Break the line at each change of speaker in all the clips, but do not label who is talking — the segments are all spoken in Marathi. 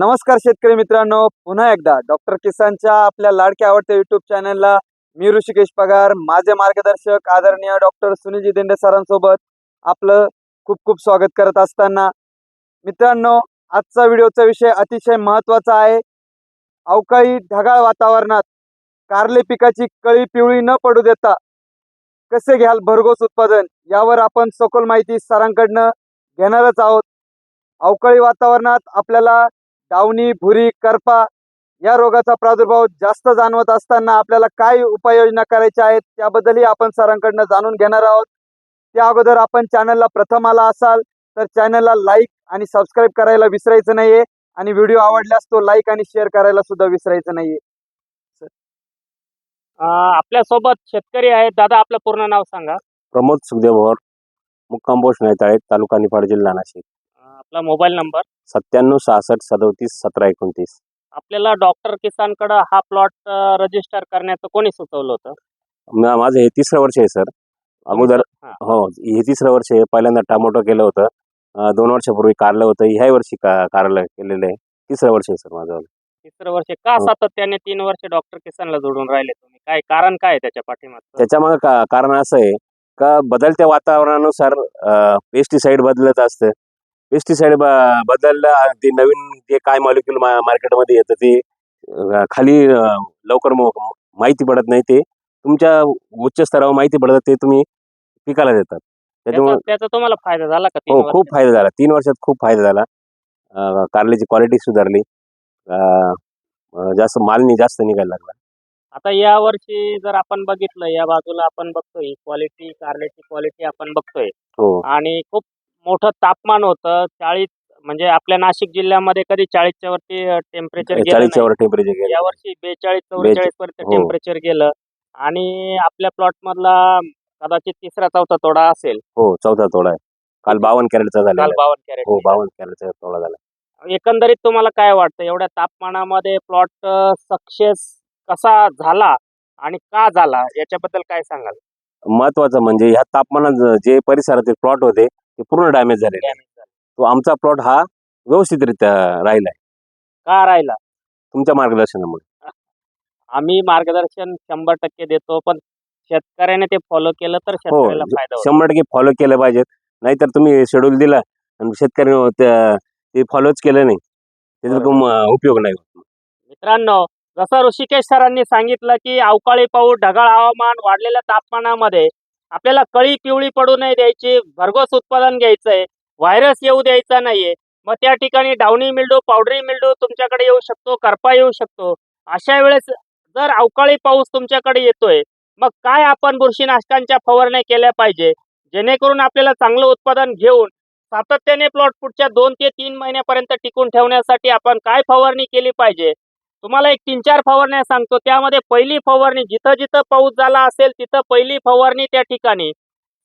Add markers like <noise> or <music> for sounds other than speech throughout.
नमस्कार शेतकरी मित्रांनो पुन्हा एकदा डॉक्टर किसानच्या आपल्या लाडक्या आवडत्या युट्यूब चॅनलला मी ऋषिकेश पगार माझे मार्गदर्शक आदरणीय डॉक्टर सुनीजी देंडे सरांसोबत आपलं खूप खूप स्वागत करत असताना. मित्रांनो आजचा व्हिडिओचा विषय अतिशय महत्त्वाचा आहे. अवकाळी ढगाळ वातावरणात कारले पिकाची कळी पिवळी न पडू देता कसे घ्याल भरघोस उत्पादन यावर आपण सखोल माहिती सरांकडनं घेणारच आहोत. अवकाळी वातावरणात आपल्याला डावणी भुरी करपा या रोगाचा प्रादुर्भाव जास्त जाणवत असताना आपल्याला काय उपाययोजना करायच्या आहेत त्याबद्दलही आपण सरांकडनं जाणून घेणार आहोत. त्या अगोदर आपण चॅनलला प्रथम आला असाल तर चॅनलला लाईक आणि सबस्क्राईब करायला विसरायचं नाहीये आणि व्हिडिओ आवडल्यास तो लाईक आणि शेअर करायला सुद्धा विसरायचं नाहीये.
आपल्यासोबत शेतकरी आहेत. दादा आपलं पूर्ण नाव सांगा.
प्रमोद सुखदेव भोर मुक्काम पोस्ट नायताळे तालुका निफाड जिल्हा नाशिक.
आपला मोबाईल नंबर?
सत्त्याण्णव सहासष्ट सदोतीस सतरा एकोणतीस.
आपल्याला डॉक्टर किसानकडं हा प्लॉट रजिस्टर करण्याचं कोणी सुचवलं होतं?
म- माझं हे तिसरं वर्ष आहे सर. अगोदर
हा.
हो हे तिसरं वर्ष आहे. पहिल्यांदा टमाटो केलं होतं. अं, दोन वर्षापूर्वी कारलं होतं. ह्याही वर्षी का कारलं केलेलं आहे. तिसरं वर्ष आहे सर माझं.
तिसरं वर्ष का
हो.
सातत्याने तीन वर्ष डॉक्टर किसानला जोडून राहिले तुम्ही? काय कारण काय आहे त्याच्या पाठीमागचं?
त्याच्यामागं का कारण असं आहे का बदलत्या वातावरणानुसार पेस्टिसाईड बदलत असतं. पेस्टिसाईड बदललं आणि ते नवीन जे काय मॉलिक्युल मार्केटमध्ये येतं ते अं, खाली अं, लवकर म- माहिती पडत नाही ते. तुमच्या उच्च स्तरावर माहिती पडतं ते तुम्ही पिकाला देतात. त्याच्यामुळे
त्याचा त्याचा तुम्हाला फायदा झाला का तीन
हो
वर्षात?
खूप फायदा झाला. तीन वर्षात खूप फायदा झाला. अं, कारल्याची क्वालिटी सुधारली. अं, अं, जास्त मालनी जास्त निघायला लागला.
आता या वर्षी जर आपण बघितलं या बाजूला आपण बघतोय क्वालिटी कारल्याची क्वालिटी आपण बघतोय.
हो.
आणि खूप मोठं तापमान होतं. चाळीस म्हणजे आपल्या नाशिक जिल्ह्यामध्ये कधी चाळीसच्या वरती टेम्परेचर गेलं
चाळीसच्या. वर टेम्परेचर गेलं.
या वर्षी बेचाळीस चौवेचाळीस पर्यंत
हो.
टेम्परेचर गेलं. आणि आपल्या प्लॉट मधला कदाचित तिसरा चौथा तोडा असेल.
हो चौथा तोडा आहे. काल बावन्न कॅरेटचा झालेला
काल
आहे.
बावन्न
हो
कॅरेट
बावन्न कॅरेटचा तोडा झाला
एकंदरीत तुम्हाला काय वाटतं? एवढ्या तापमानामध्ये प्लॉट सक्सेस कसा झाला आणि का झाला? याच्याबद्दल काय सांगाल?
महत्वाचं म्हणजे ह्या तापमानात जे परिसरातील प्लॉट होते ते पूर्ण डॅमेज झालेले आहे. तो आमचा प्लॉट हा व्यवस्थितरित्या राहिलाय.
का राहिला?
तुमच्या मार्गदर्शनामुळे. <laughs>
आम्ही मार्गदर्शन शंभर टक्के देतो पण शेतकऱ्याने ते फॉलो केलं तर शेतकऱ्याला
हो,
फायदा होतो
शंभर टक्के फॉलो केलं पाहिजे. नाहीतर तुम्ही शेड्यूल दिला आणि शेतकरी ते फॉलोच केलं नाही. त्याचा
बरोबर.
तुम- उपयोग नाही होत.
मित्रांनो जसं ऋषिकेश सरांनी सांगितलं की अवकाळी पाऊस ढगाळ हवामान वाढलेल्या तापमानामध्ये आपल्याला कळी पिवळी पडू नाही द्यायची भरघोस उत्पादन घ्यायचंय व्हायरस येऊ द्यायचा नाहीये. मग त्या ठिकाणी डावणी मिल्डू पावडरी मिल्डू तुमच्याकडे येऊ शकतो करपा येऊ शकतो. अशा वेळेस जर अवकाळी पाऊस तुमच्याकडे येतोय मग काय आपण बुरशीनाशकांच्या फवारण्या केल्या पाहिजे? जेणेकरून आपल्याला चांगलं उत्पादन घेऊन सातत्याने प्लॉट पुढच्या दोन ते तीन महिन्यापर्यंत टिकून ठेवण्यासाठी आपण काय फवारणी केली पाहिजे? तुम्हाला एक तीन चार फवारण्या सांगतो. त्यामध्ये पहिली फवारणी जिथं जिथं पाऊस झाला असेल तिथं पहिली फवारणी त्या ठिकाणी.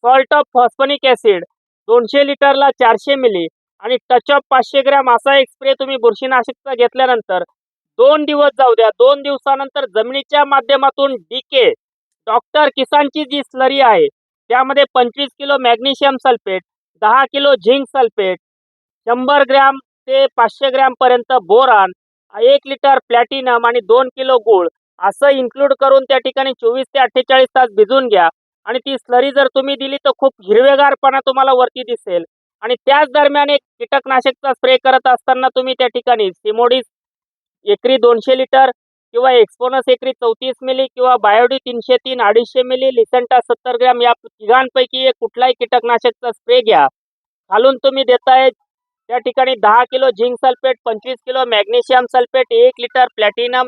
सॉल्ट ऑफ फॉस्फनिक ऍसिड दोनशे लिटरला चारशे मिली. आणि टच ऑफ पाचशे ग्रॅम असा एक स्प्रे तुम्ही बुरशीनाशकचा घेतल्यानंतर दोन दिवस जाऊ द्या. दोन दिवसानंतर जमिनीच्या माध्यमातून डीके डॉक्टर किसानची जी स्लरी आहे त्यामध्ये पंचवीस किलो मॅग्नेशियम सल्फेट दहा किलो झिंक सल्फेट शंभर ग्रॅम ते पाचशे ग्रॅम पर्यंत बोरान एक लिटर प्लॅटिनम आणि दोन किलो गुळ असं इन्क्लूड करून त्या ठिकाणी चोवीस ते अठ्ठेचाळीस तास भिजून घ्या. आणि ती स्लरी जर तुम्ही दिली तर खूप हिरवेगारपणा तुम्हाला वरती दिसेल. आणि त्याच दरम्यान एक कीटकनाशकचा स्प्रे करत असताना तुम्ही त्या ठिकाणी सिमोडीस एकरी दोनशे लिटर किंवा एक्सपोनस एकरी चौतीस मिली किंवा बायोडी तीनशे तीन अडीचशे मिली लिसेंटा सत्तर ग्रॅम या तिघांपैकी एक कुठलाही कीटकनाशकचा स्प्रे घ्या. खालून तुम्ही देताय त्या ठिकाणी दहा किलो झिंक सल्फेट पंचवीस किलो मॅग्नेशियम सल्फेट एक लिटर प्लॅटिनम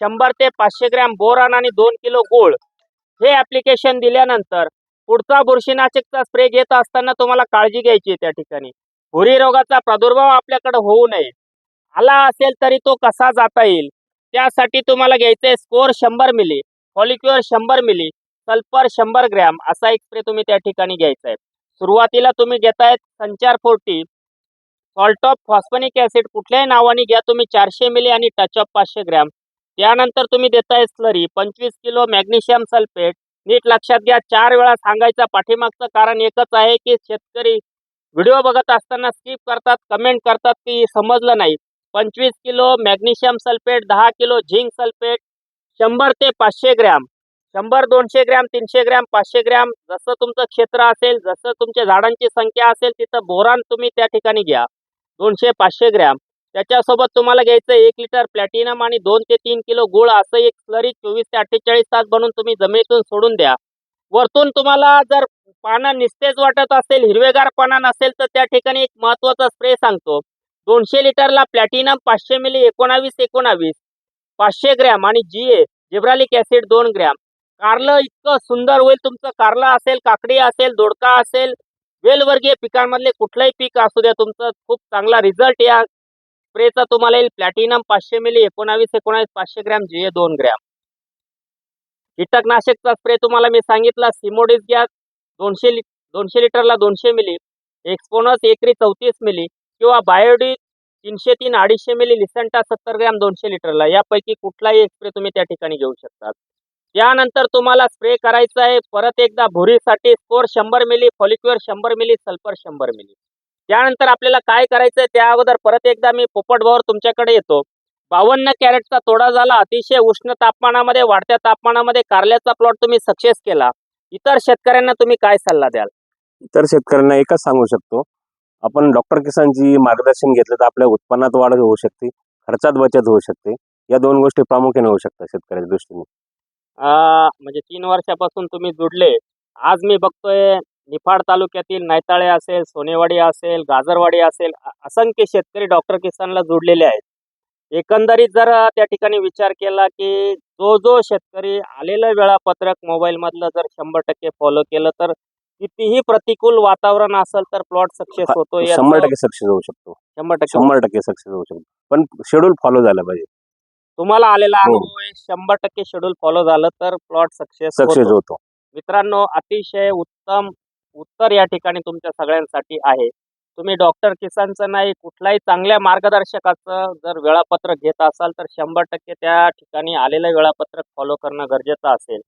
शंभर ते पाचशे ग्रॅम बोरॉन आणि दोन किलो गोळ. हे ॲप्लिकेशन दिल्यानंतर पुढचा बुरशीनाशकचा स्प्रे घेत असताना तुम्हाला काळजी घ्यायची आहे त्या ठिकाणी. भुरी रोगाचा प्रादुर्भाव आपल्याकडे होऊ नये. आला असेल तरी तो कसा जाता येईल? त्यासाठी तुम्हाला घ्यायचं आहे स्कोर शंभर मिली फॉलिक्युअर शंभर मिली सल्फर शंभर ग्रॅम असा एक स्प्रे तुम्ही त्या ठिकाणी घ्यायचा आहे. सुरुवातीला तुम्ही घेतायत Sanchar forty salt of phosphonic acid कुठल्याही नावाने घ्या. तुम्ही चारशे मिली आणि टच ऑफ पाचशे ग्रॅम. त्यानंतर तुम्ही देताय स्लरी पंचवीस किलो मॅग्नेशियम सल्फेट. नीट लक्षात घ्या. चार वेळा सांगायचं पाठीमागचं कारण एकच आहे की शेतकरी व्हिडिओ बघत असताना स्किप करतात कमेंट करतात की समजलं नाही. पंचवीस किलो मॅग्नेशियम सल्फेट दहा किलो झिंक सल्फेट शंभर ते पाचशे ग्रॅम. शंभर दोनशे ग्रॅम तीनशे ग्रॅम पाचशे ग्रॅम जसं तुमचं क्षेत्र असेल जसं तुमच्या झाडांची संख्या असेल तिथं बोरान तुम्ही त्या ठिकाणी घ्या. दोनशे पाचशे ग्रॅम. त्याच्यासोबत तुम्हाला घ्यायचं एक लिटर प्लॅटिनम आणि दोन ते तीन किलो गुळ असं एक स्लरी चोवीस ते अठ्ठेचाळीस तास बनवून तुम्ही जमिनीतून सोडून द्या. वरतून तुम्हाला जर पानं निस्तेज वाटत असेल हिरवेगार पाना नसेल तर त्या ठिकाणी एक महत्त्वाचा स्प्रे सांगतो. दोनशे लिटरला प्लॅटिनम पाचशे मिली एकोणावीस एकोणावीस पाचशे ग्रॅम आणि जी ए जिब्रालिक ॲसिड दोन ग्रॅम. कारलं इतकं सुंदर होईल तुमचं कारलं असेल काकडी असेल दोडका असेल वेलवर्गीय पिकांमधले कुठलंही पीक असू द्या तुमचं खूप चांगला रिझल्ट या. स्प्रेचा तुम्हाला येईल प्लॅटिनम पाचशे मिली एकोणावीस एकोणावीस पाचशे ग्रॅम जी ए दोन ग्रॅम. कीटकनाशकचा स्प्रे तुम्हाला मी सांगितला सिमोडिस गॅस दोनशे लि दोनशे लिटरला दोनशे मिली एक्सपोनस एकरी चौतीस मिली किंवा बायोडी तीनशे तीन अडीचशे मिली लिसंटा सत्तर ग्रॅम दोनशे लिटरला. यापैकी कुठलाही एक स्प्रे तुम्ही त्या ठिकाणी घेऊ शकता. त्यानंतर तुम्हाला स्प्रे करायचा आहे. परत एकदा भुरीसाठी स्कोर शंभर मिली फॉलिक्युअर शंभर मिली सल्फर शंभर मिली त्यानंतर आपल्याला काय करायचं आहे त्या अगोदर परत एकदा मी पोपट भावर तुमच्याकडे येतो. बावन्न कॅरेटचा तोडा झाला. अतिशय उष्ण तापमानामध्ये वाढत्या तापमानामध्ये कारल्याचा प्लॉट तुम्ही सक्सेस केला. इतर शेतकऱ्यांना तुम्ही काय सल्ला द्याल?
इतर शेतकऱ्यांना एकच सांगू शकतो. आपण डॉक्टर किसानची मार्गदर्शन घेतलं तर आपल्या उत्पन्नात वाढ होऊ शकते. खर्चात बचत होऊ शकते. या दोन गोष्टी प्रामुख्याने होऊ शकतात शेतकऱ्याच्या दृष्टीने.
म्हणजे तीन वर्षापासून तुम्ही जुडले. आज मी बघतोय निफाड तालुक्यातील नायताळे असेल सोनेवाडी असेल गाजरवाडी असेल असंख्य शेतकरी डॉक्टर किसानला जोडलेले आहेत. एकंदरीत जर त्या ठिकाणी विचार केला की जो जो शेतकरी आलेलं वेळापत्रक मोबाईल मधलं जर शंभर टक्के फॉलो केलं तर कितीही प्रतिकूल वातावरण असेल तर प्लॉट सक्सेस होतो
शंभर टक्के सक्सेस होऊ शकतो.
शंभर टक्के
शंभर टक्के सक्सेस होऊ शकतो. पण शेड्यूल फॉलो झालं पाहिजे.
तुम्हाला आलेला
हो.
अनुभव आहे शंभर टक्के शेड्यूल फॉलो झालं तर प्लॉट सक्सेस
सक्सेस होतो.
मित्रांनो अतिशय उत्तम उत्तर या ठिकाणी तुमच्या सगळ्यांसाठी आहे. तुम्ही डॉक्टर किसानचं नाही कुठल्याही चांगल्या मार्गदर्शकाचं जर वेळापत्रक घेत असाल तर शंभर टक्के त्या ठिकाणी आलेलं वेळापत्रक फॉलो करणं गरजेचं असेल.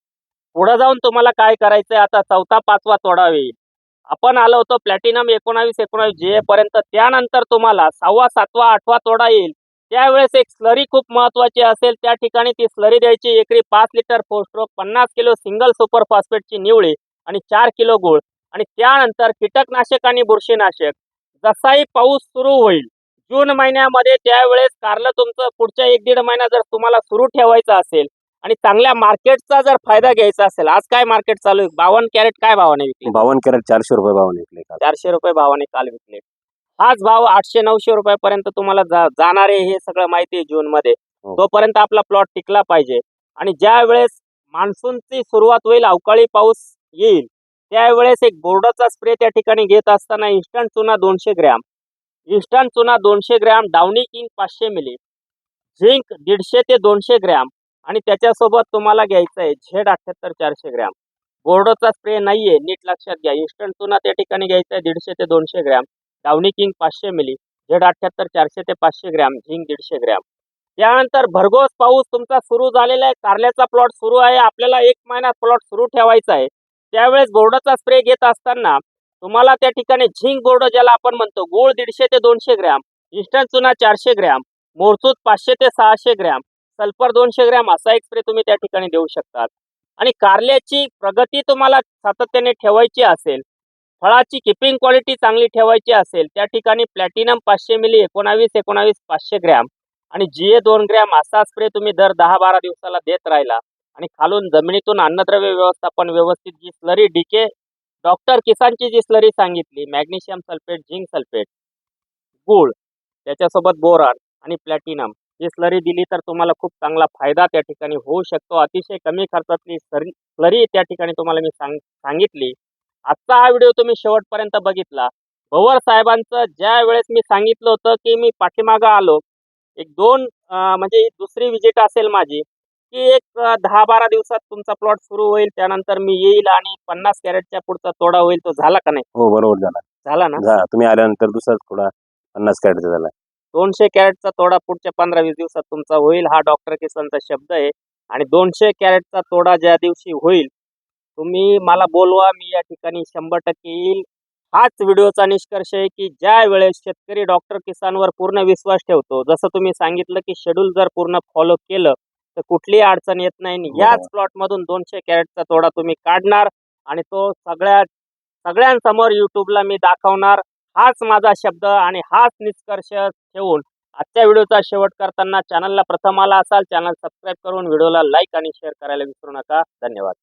पुढे जाऊन तुम्हाला काय करायचंय? आता चौथा पाचवा तोडा येईल आपण आलो होतो प्लॅटिनम एकोणावीस एकोणावीस जे पर्यंत. त्यानंतर तुम्हाला सहावा सातवा आठवा तोडा येईल. त्यावेळेस एक स्लरी खूप महत्वाची असेल. त्या ठिकाणी ती स्लरी द्यायची. एकरी पाच लिटर स्ट्रोक पन्नास किलो सिंगल सुपर फॉस्फेटची निवळी आणि चार किलो गुळ आणि त्यानंतर कीटकनाशक आणि बुरशीनाशक. जसाही पाऊस सुरू होईल जून महिन्यामध्ये त्यावेळेस कारलं तुमचं पुढच्या एक दीड महिना जर तुम्हाला सुरू ठेवायचं असेल आणि चांगल्या मार्केटचा जर फायदा घ्यायचा असेल आज काय मार्केट चालू आहे? बावन्न कॅरेट काय भावाने विकले?
बावन्न कॅरेट चारशे रुपये भाव निघले काल.
चारशे रुपये भावाने काल विकले. हाच भाव आठशे नऊशे रुपयापर्यंत तुम्हाला जा- जाणार आहे हे सगळं माहिती आहे जून मध्ये
हो.
तोपर्यंत आपला प्लॉट टिकला पाहिजे. आणि ज्या वेळेस मान्सूनची सुरुवात होईल अवकाळी पाऊस येईल त्यावेळेस एक बोर्डाचा स्प्रे त्या ठिकाणी घेत असताना इन्स्टंट चुना दोनशे ग्रॅम. इन्स्टंट चुना दोनशे ग्रॅम डावणी किंग पाचशे मिली झिंक दीडशे ते दोनशे ग्रॅम. आणि त्याच्यासोबत तुम्हाला घ्यायचं आहे झेड अठ्याहत्तर चारशे ग्रॅम. बोर्डोचा स्प्रे नाहीये नीट लक्षात घ्या. इन्स्टंट चुना त्या ठिकाणी घ्यायचा आहे दीडशे ते दोनशे ग्रॅम. डावणी किंग पाचशे मिली झेड अठ्याहत्तर चारशे ते पाचशे ग्रॅम झिंक दीडशे ग्रॅम. त्यानंतर भरघोस पाऊस तुमचा सुरू झालेला आहे. कारल्याचा प्लॉट सुरू आहे. आपल्याला एक महिना प्लॉट सुरू ठेवायचा आहे. त्यावेळेस बोर्डाचा स्प्रे घेत असताना तुम्हाला त्या ठिकाणी झिंक बोर्ड ज्याला आपण म्हणतो गुळ दीडशे ते दोनशे ग्रॅम इंस्टंट चुना चारशे ग्रॅम मोरसूत पाचशे ते सहाशे ग्रॅम सल्फर दोनशे ग्रॅम असा एक स्प्रे तुम्ही त्या ठिकाणी देऊ शकतात. आणि कारल्याची प्रगती तुम्हाला सातत्याने ठेवायची असेल फळाची किपिंग क्वालिटी चांगली ठेवायची असेल त्या ठिकाणी प्लॅटिनम पाचशे मिली एकोणावीस एकोणावीस पाचशे ग्रॅम आणि जी ए दोन ग्रॅम असा स्प्रे तुम्ही दर दहा बारा दिवसाला देत राहिला आणि खालून जमिनीतून अन्नद्रव्य व्यवस्थापन व्यवस्थित जी स्लरी डीके डॉक्टर किसानची जी स्लरी सांगितली मॅग्नेशियम सल्फेट झिंक सल्फेट गुळ त्याच्यासोबत बोरान आणि प्लॅटिनम ही स्लरी दिली तर तुम्हाला खूप चांगला फायदा त्या ठिकाणी होऊ शकतो. अतिशय कमी खर्चातली स्लरी स्लरी त्या ठिकाणी तुम्हाला मी सांग सांगितली. आजचा हा व्हिडिओ तुम्ही शेवटपर्यंत बघितला. भवर साहेबांचं ज्या वेळेस मी सांगितलं होतं की मी पाठीमागं आलो एक दोन म्हणजे दुसरी विजिट असेल माझी की एक दहा बारा दिवसात तुमचा प्लॉट सुरू होईल त्यानंतर मी येईल आणि पन्नास कॅरेटच्या पुढचा तोडा होईल तो झाला का नाही?
हो बरोबर झाला.
झाला ना?
झा- तुम्ही आल्यानंतर दुसराच थोडा पन्नास कॅरेटचा झाला.
दोनशे कॅरेटचा तोडा पुढच्या पंधरा वीस दिवसात तुमचा होईल हा डॉक्टर किसनचा शब्द आहे. आणि दोनशे कॅरेटचा तोडा ज्या दिवशी होईल तुम्ही मला बोलवा मी या ठिकाणी शंभर टक्के येईल. हाच व्हिडिओचा निष्कर्ष आहे की ज्या वेळेस शेतकरी डॉक्टर किसानवर पूर्ण विश्वास ठेवतो जसं तुम्ही सांगितलं की शेड्यूल जर पूर्ण फॉलो केलं तर कुठलीही अडचण येत नाही आणि याच
बरोबर.
प्लॉट मधून दोनशे कॅरेटचा तोडा तुम्ही काढणार आणि तो सगळ्या सगळ्यांसमोर युट्यूबला मी दाखवणार. हाच माझा शब्द आणि हाच निष्कर्ष ठेवून आजच्या व्हिडिओचा शेवट करताना चॅनलला प्रथम आला असाल चॅनल सबस्क्राईब करून व्हिडिओला लाईक आणि शेअर करायला विसरू नका. धन्यवाद.